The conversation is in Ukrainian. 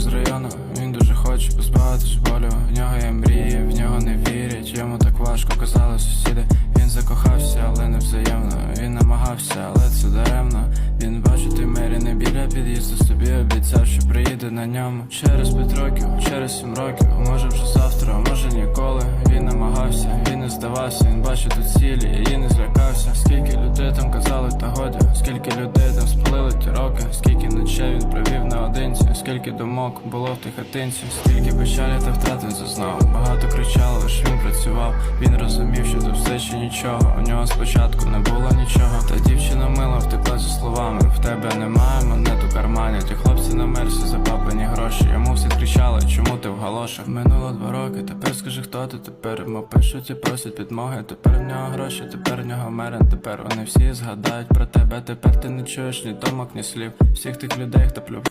з району, він дуже хоче позбавитись болю. В нього є мрії, в нього не вірять. Йому так важко казали сусіди. Він закохався, але не взаємно. Він намагався, але це даремно. Він бачить той мері не біля під'їзду собі обіцяв, що приїде на ньому. Через п'ять років, через сім років, може вже завтра, а може ніколи. Він намагався, він не здавався, він бачив тут цілі, і не злякався. Скільки людей там казали, та годі, скільки людей там спалили ті роки, скільки ночей він провів скільки думок було в тій хатинці, скільки печалі та втрат зазнав. Багато кричали, лиш він працював. Він розумів, що тут все ще нічого. У нього спочатку не було нічого. Та дівчина мила втекла зі словами. В тебе немає монет у кармані. Ті хлопці на мерсі за гроші. Йому всі кричали, чому ти в галошах? Минуло два роки. Тепер скажи, хто ти тепер йому пишуть і просять підмоги. Тепер в нього гроші, тепер в нього мерен. Тепер вони всі згадають про тебе. Тепер ти не чуєш ні думок, ні слів. Всіх тих людей, хто плюв.